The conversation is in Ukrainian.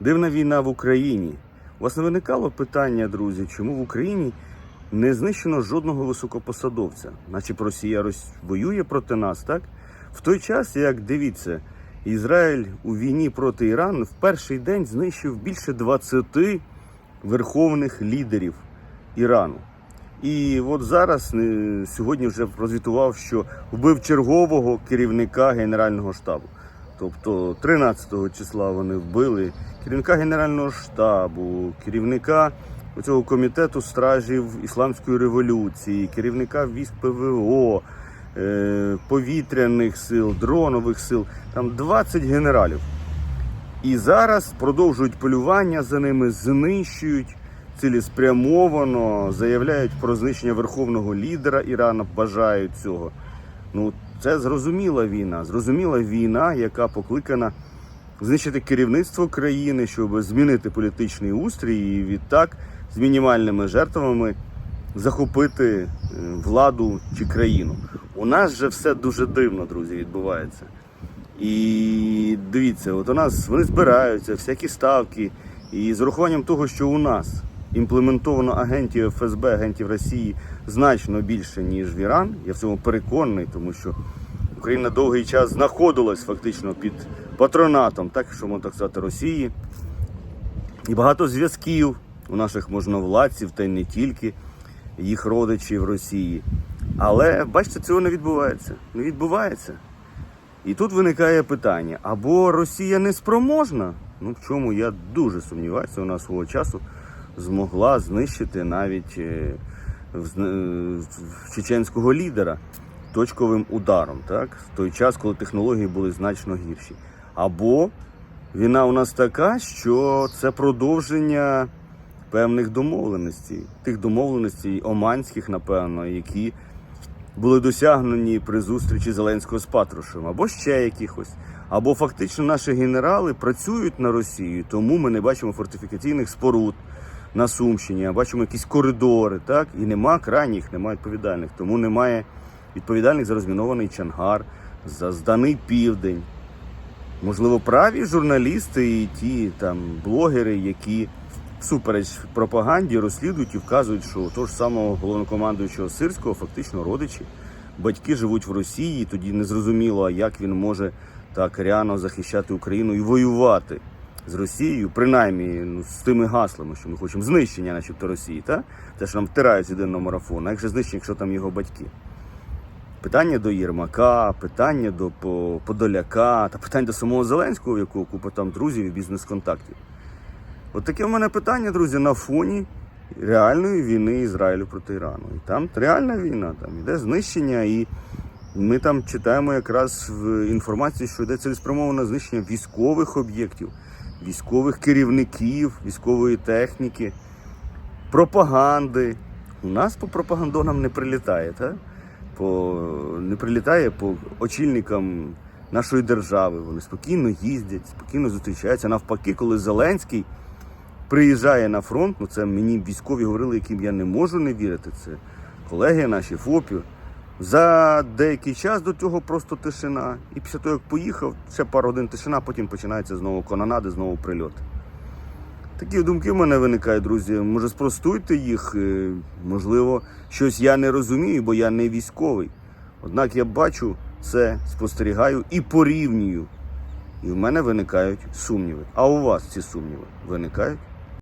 Дивна війна в Україні. У вас не виникало питання, друзі, чому в Україні не знищено жодного високопосадовця? Начеб Росія рос- воює проти нас, так? В той час, як дивіться, Ізраїль у війні проти Ірану в перший день знищив більше 20 верховних лідерів Ірану. І от зараз е, сьогодні вже розвітував, що вбив чергового керівника Генерального штабу. Тобто 13 числа вони вбили керівника Генерального штабу, керівника цього комітету стражів Ісламської революції, керівника військ ПВО, е, повітряних сил, дронових сил. Там 20 генералів. І зараз продовжують полювання за ними, знищують цілеспрямовано, заявляють про знищення верховного лідера Ірана, бажають цього. Ну, це зрозуміла війна. Зрозуміла війна, яка покликана знищити керівництво країни, щоб змінити політичний устрій і відтак з мінімальними жертвами захопити е, владу чи країну. У нас же все дуже дивно, друзі, відбувається. І дивіться, от у нас вони збираються, всякі ставки. І з урахуванням того, що у нас імплементовано агентів ФСБ, агентів Росії значно більше, ніж в Іран, я в цьому переконаний, тому що Україна довгий час знаходилась фактично під патронатом, так що можна так сказати, Росії. І багато зв'язків у наших можновладців, та й не тільки їх родичів Росії. Але бачите, цього не відбувається. Не відбувається. І тут виникає питання: або Росія не спроможна, ну в чому я дуже сумніваюся, вона свого часу змогла знищити навіть е, чеченського лідера точковим ударом, так? В той час, коли технології були значно гірші. Або війна у нас така, що це продовження певних домовленостей, тих домовленостей оманських, напевно, які були досягнені при зустрічі Зеленського з Патрушем, або ще якихось. Або фактично наші генерали працюють на Росію, тому ми не бачимо фортифікаційних споруд на Сумщині, а бачимо якісь коридори, так? І нема крайніх, немає відповідальних. Тому немає відповідальних за розмінований Чангар, за зданий південь. Можливо, праві журналісти і ті там блогери, які всупереч пропаганді розслідують і вказують, що того ж самого головнокомандуючого Сирського фактично родичі, батьки живуть в Росії, тоді незрозуміло, а як він може так ряно захищати Україну і воювати з Росією, принаймні ну, з тими гаслами, що ми хочемо знищення, начебто Росії, та? те, що нам втирають єдиного марафону, а як же знищення, якщо там його батьки? Питання до Єрмака, питання до Подоляка, та питання до самого Зеленського, якого купа там друзів і бізнес-контактів. От таке в мене питання, друзі, на фоні реальної війни Ізраїлю проти Ірану. І там реальна війна, там йде знищення, і ми там читаємо якраз в інформації, що йде цілеспрямоване знищення військових об'єктів, військових керівників, військової техніки, пропаганди. У нас по пропагандонам не прилітає, так? По, не прилітає по очільникам нашої держави. Вони спокійно їздять, спокійно зустрічаються. Навпаки, коли Зеленський приїжджає на фронт, ну це мені військові говорили, яким я не можу не вірити. Це колеги наші ФОПів. За деякий час до цього просто тишина. І після того, як поїхав, ще пару годин тишина, потім починається знову канонади, знову прильоти. Такі думки в мене виникають, друзі. Може, спростуйте їх. е, Можливо, щось я не розумію, бо я не військовий. Однак я бачу це, спостерігаю і порівнюю. І в мене виникають сумніви. А у вас ці сумніви виникають?